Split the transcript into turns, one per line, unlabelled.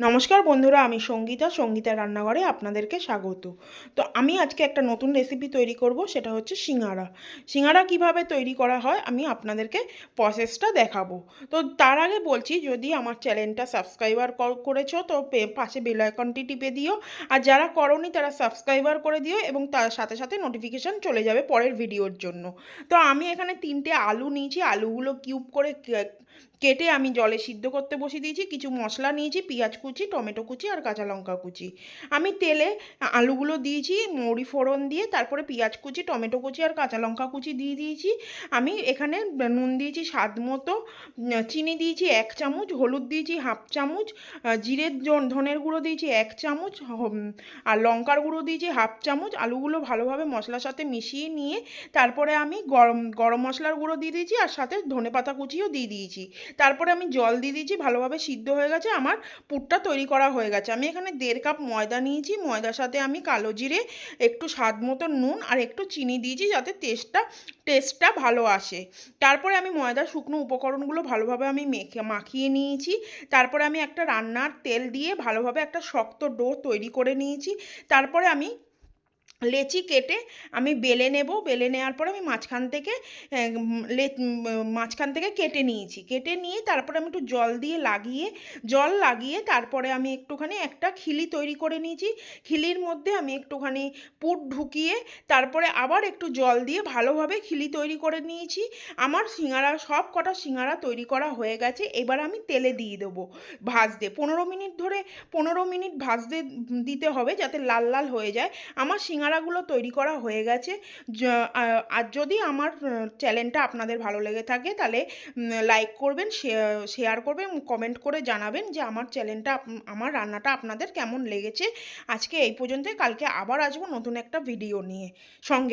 নমস্কার বন্ধুরা, আমি সঙ্গীতা সঙ্গীতা রান্নাঘরে আপনাদেরকে স্বাগত। তো আমি আজকে একটা নতুন রেসিপি তৈরি করব, সেটা হচ্ছে সিঙ্গারা। সিঙ্গারা কীভাবে তৈরি করা হয়, আমি আপনাদেরকে প্রসেসটা দেখাবো। তো তার আগে বলছি, যদি আমার চ্যানেলটা সাবস্ক্রাইবার করেছ, তো পাশে বেল আইকনটি টিপে দিও। আর যারা করনি, তারা সাবস্ক্রাইবার করে দিও এবং তার সাথে সাথে নোটিফিকেশান চলে যাবে পরের ভিডিওর জন্য। তো আমি এখানে তিনটে আলু নিয়েছি, আলুগুলো কিউব করে কেটে আমি জলে সিদ্ধ করতে বসিয়ে দিয়েছি, কিছু মশলা নিয়েছি, পেঁয়াজ কুচি, টমেটো কুচি আর কাঁচা লঙ্কা কুচি। আমি তেলে আলুগুলো দিয়েছি, মৌরি ফোড়ন দিয়ে, তারপরে পেঁয়াজ কুচি, টমেটো কুচি আর কাঁচা লঙ্কা কুচি দিয়ে দিয়েছি। আমি এখানে নুন দিয়েছি স্বাদ মতো, চিনি দিয়েছি এক চামচ, হলুদ দিয়েছি হাফ চামচ জিরের ধনের গুঁড়ো দিয়েছি এক চামচ আর লঙ্কার গুঁড়ো দিয়েছি হাফ চামচ। আলুগুলো ভালোভাবে মশলার সাথে মিশিয়ে নিয়ে, তারপরে আমি গরম গরম মশলার গুঁড়ো দিয়ে দিয়েছি আর সাথে ধনে পাতা কুচিও দিয়ে দিয়েছি। তারপরে আমি জল দিয়ে দিয়েছি, ভালোভাবে সিদ্ধ হয়ে গেছে, আমার পুরটা তৈরি করা হয়ে গেছে। আমি এখানে দেড় কাপ ময়দা নিয়েছি, ময়দার সাথে আমি কালো জিরে, একটু স্বাদ মতো নুন আর একটু চিনি দিয়েছি যাতে টেস্টটা টেস্টটা ভালো আসে। তারপরে আমি ময়দা শুকনো উপকরণগুলো ভালোভাবে আমি মেখে, মাখিয়ে নিয়েছি। তারপরে আমি একটা রান্নার তেল দিয়ে ভালোভাবে একটা শক্ত ডো তৈরি করে নিয়েছি। তারপরে আমি লেচি কেটে আমি বেলে নেব, বেলে নেওয়ার পর আমি মাঝখান থেকে লে মাঝখান থেকে কেটে নিয়েছি। কেটে নিয়ে তারপরে আমি একটু জল দিয়ে লাগিয়ে, জল লাগিয়ে তারপরে আমি একটুখানি একটা খিলি তৈরি করে নিয়েছি। খিলির মধ্যে আমি একটুখানি পুট ঢুকিয়ে তারপরে আবার একটু জল দিয়ে ভালোভাবে খিলি তৈরি করে নিয়েছি। আমার সিঙ্গারা, সব কটা সিঙ্গারা তৈরি করা হয়ে গেছে, এবার আমি তেলে দিয়ে দেবো ভাজতে। পনেরো মিনিট ধরে, পনেরো মিনিট ভাজতে দিতে হবে যাতে লাল লাল হয়ে যায়। আমার সিঙ্গারাগুলো তৈরি করা হয়ে গেছে। আর যদি আমার চ্যানেলটা আপনাদের ভালো লেগে থাকে তাহলে লাইক করবেন শেয়ার করবেন কমেন্ট করে জানাবেন যে আমার চ্যানেলটা আমার রান্নাটা আপনাদের কেমন লেগেছে। আজকে এই পর্যন্তই, কালকে আবার আসব নতুন একটা ভিডিও নিয়ে। সঙ্গে